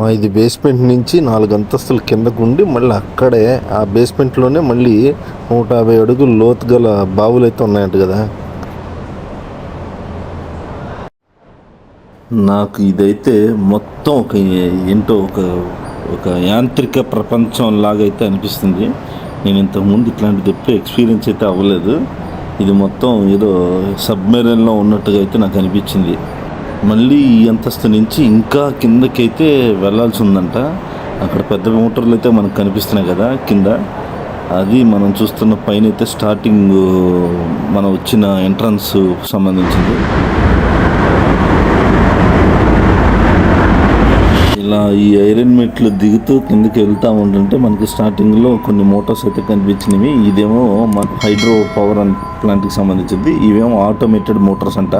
మా ఇది బేస్మెంట్ నుంచి నాలుగు అంతస్తుల కిందకు ఉండి మళ్ళీ అక్కడే ఆ బేస్మెంట్లోనే మళ్ళీ నూట యాభై అడుగులు లోతు గల బావులు అయితే ఉన్నాయంట కదా. నాకు ఇదైతే మొత్తం ఒక ఏంటో ఒక ఒక యాంత్రిక ప్రపంచం లాగా అయితే అనిపిస్తుంది. నేను ఇంతకుముందు ఇట్లాంటిది ఎప్పుడు ఎక్స్పీరియన్స్ అయితే అవ్వలేదు. ఇది మొత్తం ఏదో సబ్మెరైన్లో ఉన్నట్టుగా అయితే నాకు అనిపించింది. మళ్ళీ ఈ అంతస్తు నుంచి ఇంకా కిందకైతే వెళ్ళాల్సి ఉందంట అక్కడ పెద్ద మోటార్లు అయితే మనకు కనిపిస్తున్నాయి కదా కింద. అది మనం చూస్తున్న పైన అయితే స్టార్టింగ్ మనం వచ్చిన ఎంట్రన్స్ సంబంధించింది. ఇలా ఈ ఐరన్ మెట్లు దిగుతూ కిందకి వెళ్తూ ఉంటుంటే మనకి స్టార్టింగ్లో కొన్ని మోటార్స్ అయితే కనిపించినవి. ఇదేమో మన హైడ్రో పవర్ ప్లాంట్కి సంబంధించింది. ఇవేమో ఆటోమేటెడ్ మోటార్స్ అంట.